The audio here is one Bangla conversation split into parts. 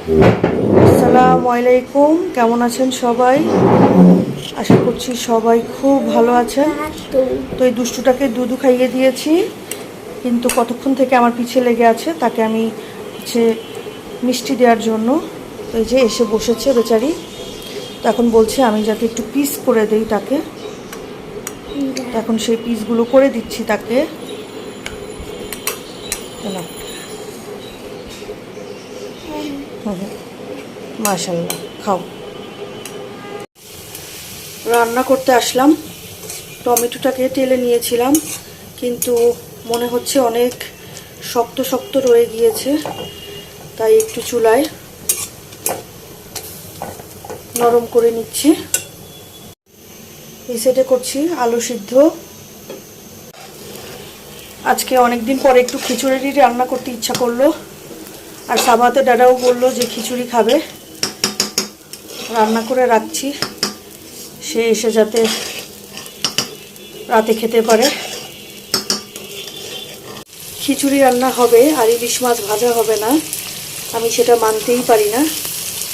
আসসালামু আলাইকুম, কেমন আছেন সবাই? আশা করছি সবাই খুব ভালো আছেন। তো এই দুষ্টুটাকে দুধু খাইয়ে দিয়েছি, কিন্তু কতক্ষণ থেকে আমার পিছে লেগে আছে তাকে আমি হচ্ছে মিষ্টি দেওয়ার জন্য এই যে এসে বসেছে বেচারি। তো এখন বলছে আমি যাতে একটু পিস করে দেই তাকে। এখন সেই পিসগুলো করে দিচ্ছি তাকে। না মাশাল্লাহ খাও। রান্না করতে আসলাম। টমেটোটাকে তেলে নিয়েছিলাম, কিন্তু মনে হচ্ছে অনেক শক্ত শক্ত রয়ে গিয়েছে, তাই একটু চুলায় নরম করে নিচ্ছি। এই সেটে করছি আলু সিদ্ধ। আজকে অনেক দিন পরে একটু খিচুড়ি রান্না করতে ইচ্ছা করল। আর সাবাতে দাদাও বলল যে খিচুড়ি খাবে। রান্না করে রাখছি। সে এসে যাতে রাতে খেতে পারে। খিচুড়ি রান্না হবে আর ইলিশ মাছ ভাজা হবে না। আমি সেটা মানতেই পারি না।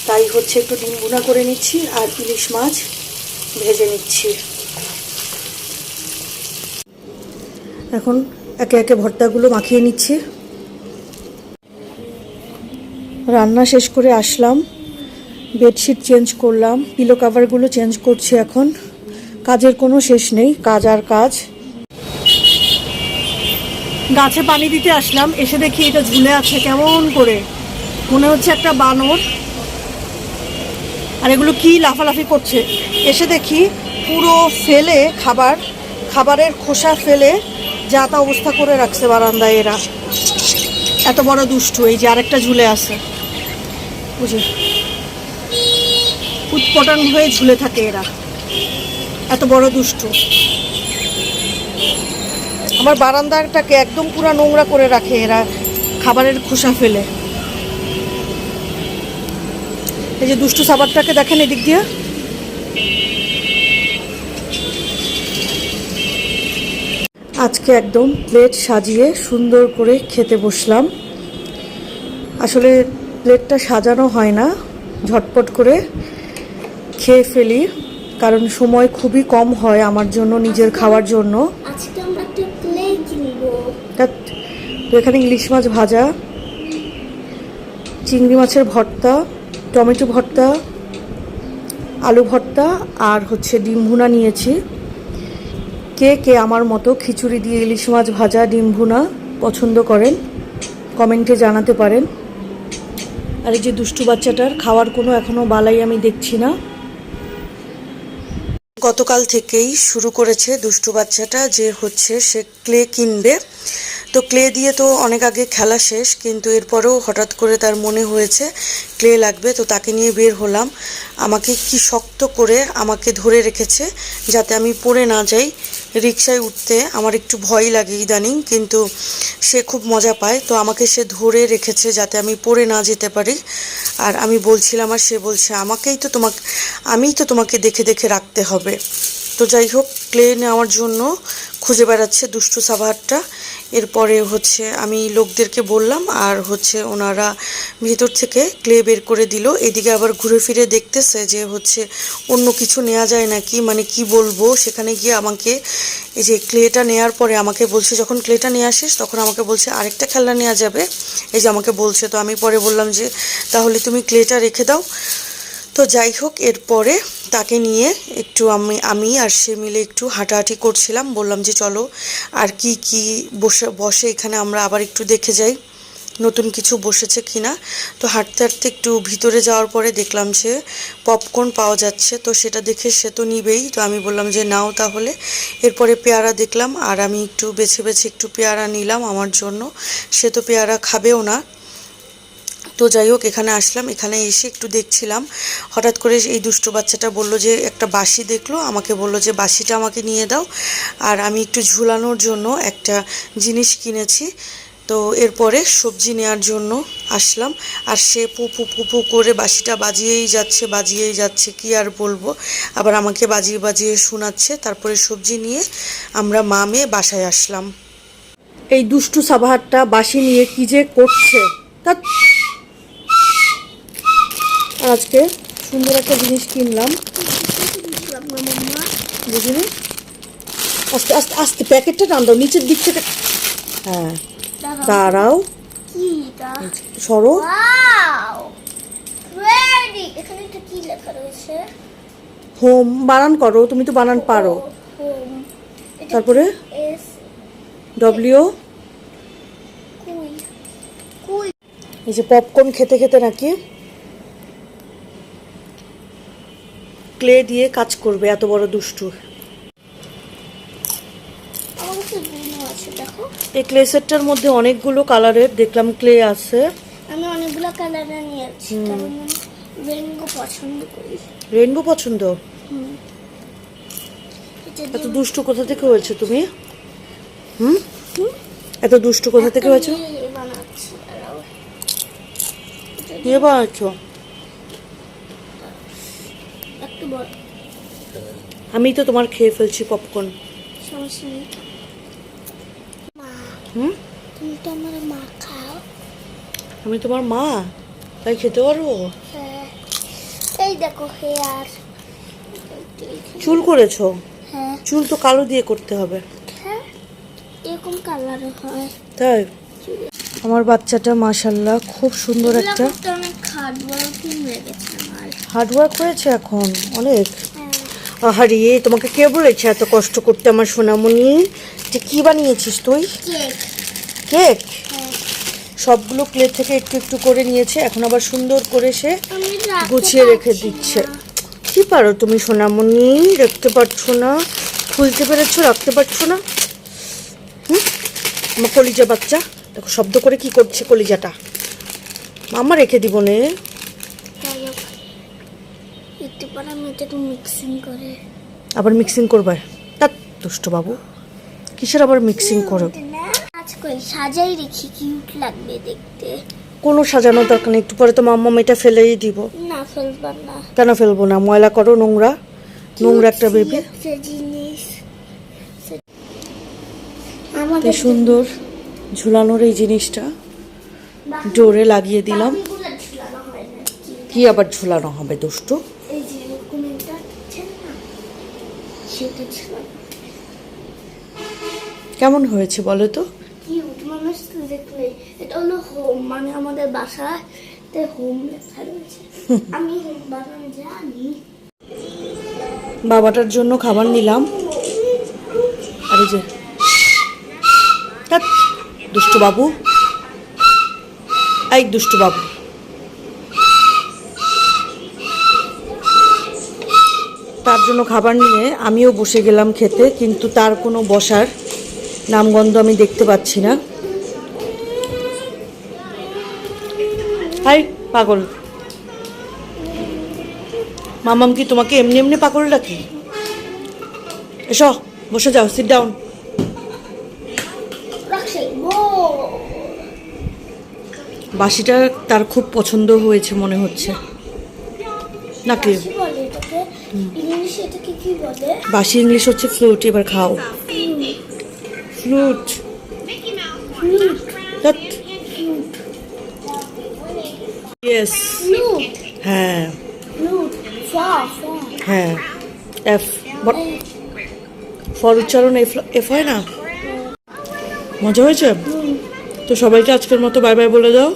তাই হচ্ছে একটু ডিম ভুনা করে নিচ্ছি আর ইলিশ মাছ ভেজে নিচ্ছি। এখন একে একে ভর্তাগুলো মাখিয়ে নিচ্ছি। রান্না শেষ করে আসলাম। বেডশিট চেঞ্জ করলাম পিলো কাভারগুলো চেঞ্জ করছি এখন। কাজের কোনো শেষ নেই, কাজ আর কাজ। গাছে পানি দিতে আসলাম, এসে দেখি এটা ঝুলে আছে, কেমন করে? মনে হচ্ছে একটা বানর। আর এগুলো কি লাফালাফি করছে? এসে দেখি পুরো ফেলে খাবার, খাবারের খোসা ফেলে যা তা অবস্থা করে রাখছে বারান্দায় এরা। এত বড় দুষ্টু, এই যে আরেকটা ঝুলে আছে। বুঝে? উৎপটন হয়ে ঝুলে থাকে এরা। এত বড় দুষ্টু। আমার বারান্দাটাকে একদম পুরো নোংরা করে রাখে এরা, খাবারের খোসা ফেলে। এই যে দুষ্টু সাবারটাকে দেখেন এদিক দিয়ে। আজকে একদম প্লেট সাজিয়ে সুন্দর করে খেতে বসলাম। আসলে প্লেটটা সাজানো হয় না ঝটপট করে খেয়ে ফেলি কারণ সময় খুবই কম হয় আমার জন্য নিজের খাওয়ার জন্য। এখানে ইলিশ মাছ ভাজা চিংড়ি মাছের ভর্তা টমেটো ভর্তা আলু ভর্তা আর হচ্ছে ডিম ভুনা নিয়েছি। কে কে আমার মতো খিচুড়ি দিয়ে ইলিশ মাছ ভাজা, ডিম ভুনা পছন্দ করেন? কমেন্টে জানাতে পারেন। আর এই যে দুষ্টু বাচ্চাটার খাওয়ার কোনো এখনও বালাই আমি দেখছি না। গতকাল থেকেই শুরু করেছে দুষ্টু বাচ্চাটা, যে হচ্ছে সে ক্লে কিনবে। তো ক্লে দিয়ে তো অনেক আগে খেলা শেষ, কিন্তু এরপরেও হঠাৎ করে তার মনে হয়েছে, ক্লে লাগবে, তো তাকে নিয়ে বের হলাম। আমাকে কি শক্ত করে আমাকে ধরে রেখেছে, যাতে আমি পড়ে না যাই রিক্সায় উঠতে আমার একটু ভয় লাগে ইদানিং, কিন্তু সে খুব মজা পায়। তো আমাকে সে ধরে রেখেছে যাতে আমি পড়ে না যেতে পারি। আর আমি বলছিলাম, আর সে বলছে, আমাকেই তো তোমাকে, আমিই তো তোমাকে দেখে দেখে রাখতে হবে। তো যাই হোক ক্লে নেওয়ার জন্য খুঁজে বেড়াচ্ছে দুষ্টু সাবাহারটা এরপরে হচ্ছে আমি লোকদেরকে বললাম, আর হচ্ছে ওনারা ভিতর থেকে ক্লে বের করে দিল। এদিকে আবার ঘুরে ফিরে দেখতেছে যে হচ্ছে অন্য কিছু নেওয়া যায় নাকি? মানে কি বলব? সেখানে গিয়ে আমাকে এই যে ক্লেটা নেওয়ার পরে আমাকে বলছে, যখন ক্লেটা নিয়ে আসিস, তখন আমাকে বলছে, আরেকটা খেলনা নেওয়া যাবে। এই যে আমাকে বলছে। তো আমি পরে বললাম যে, তাহলে তুমি ক্লেটা রেখে দাও। তো যাই হোক, এরপরে তাকে নিয়ে একটু আমি আমি আর সে মিলে একটু হাঁটাহাঁটি করছিলাম। বললাম যে চলো আর কি কি বসে বসে এখানে আমরা আবার একটু দেখে যাই, নতুন কিছু বসেছে কিনা তো হাঁটতে হাঁটতে একটু ভিতরে যাওয়ার পরে দেখলাম যে পপকর্ন পাওয়া যাচ্ছে, তো সেটা দেখে সে তো নিবেই। তো আমি বললাম যে নাও তাহলে। এরপরে পেয়ারা দেখলাম, আর আমি একটু বেছে বেছে একটু পেয়ারা নিলাম আমার জন্য। সে তো পেয়ারা খাবেও না। তো যাই হোক, এখানে আসলাম। এখানে এসে একটু দেখছিলাম। হঠাৎ করে এই দুষ্টু বাচ্চাটা বলল যে, একটা বাসি দেখল। আমাকে বলল যে বাসিটা আমাকে নিয়ে দাও। আর আমি একটু ঝুলানোর জন্য একটা জিনিস কিনেছি। তো এরপরে সবজি নেওয়ার জন্য আসলাম। আর সে পু পু পু পু করে বাঁশিটা বাজিয়েই যাচ্ছে বাজিয়েই যাচ্ছে, কি আর বলব? আবার আমাকে বাজিয়ে বাজিয়ে শোনাচ্ছে। তারপরে সবজি নিয়ে আমরা মা মেয়ে বাসায় আসলাম। এই দুষ্টু সাবাহারটা বাঁশি নিয়ে কি যে করছে, তা আজকে সুন্দর একটা জিনিস কিনলাম। বুঝলি? আস্তে আস্তে আস্তে প্যাকেটটা টান দাও নিচের দিক থেকে। হ্যাঁ। দাঁড়াও। সরো। হোম বানান করো তুমি তো বানান পারো। তারপরে? ডব্লিউ এই যে পপকর্ন খেতে খেতে নাকি? ক্লে দিয়ে কাজ করবে এত বড় দুষ্টু। এই ক্লে সেটটার মধ্যে অনেকগুলো কালারের দেখলাম ক্লে আছে। আমি অনেকগুলো কালারে নিয়েছি কারণ রেনবো পছন্দ করি। রেনবো পছন্দ? এত দুষ্টু কোথা থেকে হয়েছে তুমি? হুম? এত দুষ্টু কোথা থেকে হয়েছে? নিয়ে বানাচ্ছো একটু বড় আমি তো তোমার খেয়ে ফেলছি পপকর্ন সমস্যা নেই। হুম? তুমি তো আমার মা খাও। আমি তোমার মা? তাই খেতে পারব? হ্যাঁ। এই দেখো হেয়ার। চুল করেছ? হ্যাঁ। চুল তো কালো দিয়ে করতে হবে। হ্যাঁ এরকম কালার হয়। তাই? আমার বাচ্চাটা মাশাল্লাহ খুব সুন্দর একটা হার্ড ওয়ার্কিং আমার। হয়েছে এখন? অনেক? হ্যাঁ। আহারে তোমাকে কে বলেছে এত কষ্ট করতে আমার সোনামণি? যে কি বানিয়েছিস তুই? কেক হ্যাঁ। সবগুলো ক্লে থেকে একটু একটু করে নিয়েছে এখন আবার সুন্দর করে সে গুছিয়ে রেখে দিচ্ছে। কি পারো তুমি সোনামণি? রাখতে পারছ না? খুলতে পেরেছ? রাখতে পারছ না? হুম? আমার কলিজা বাচ্চা দেখো শব্দ করে কি করছে কলিজাটা? মামা রেখে দিব নে। আবার মিক্সিং করবে? তা দুষ্ট বাবু কিসের আবার মিক্সিং করো? সাজাই রেখি কিউট লাগবে দেখতে। কোনো সাজানো দরকার নেই একটু পরে তো মাম্মা এটা ফেলেই দিব। না ফেলবার না। কেন ফেলব না? ময়লা করো নোংরা। নোংরা একটা বেবি জিনিস। সুন্দর ঝুলানোর এই জিনিসটা। ডোরে লাগিয়ে দিলাম। কি? আবার ঝুলানো হবে দুষ্টু? কেমন হয়েছে বলো তো? এটা হলো হোম মানে আমাদের বাসাতে হোম লেখা রয়েছে। আমি হোম বানানো জানি। বাবাটার জন্য খাবার নিলাম। আর এই যে দুষ্টু বাবু। এই দুষ্টু বাবু। তার জন্য খাবার নিয়ে আমিও বসে গেলাম খেতে, কিন্তু তার কোনো বসার নামগন্ধ আমি দেখতে পাচ্ছি না। হাই, পাগল। মামাম কি তোমাকে এমনি এমনি পাগল ডাকি? এসো, বসে যাও সিট ডাউন রাখছে ও বাসিটা তার খুব পছন্দ হয়েছে মনে হচ্ছে। নাকি? বাসি ইংলিশ হচ্ছে ফ্লুট এবার খাও। ফ্লুট ইয়েস হ্যাঁ। হ্যাঁ। এফ ফর উচ্চারণ এফ এফ হয় না? মজা হয়েছে? তো সবাইকে আজকের মতো বাই বাই বলে দাও।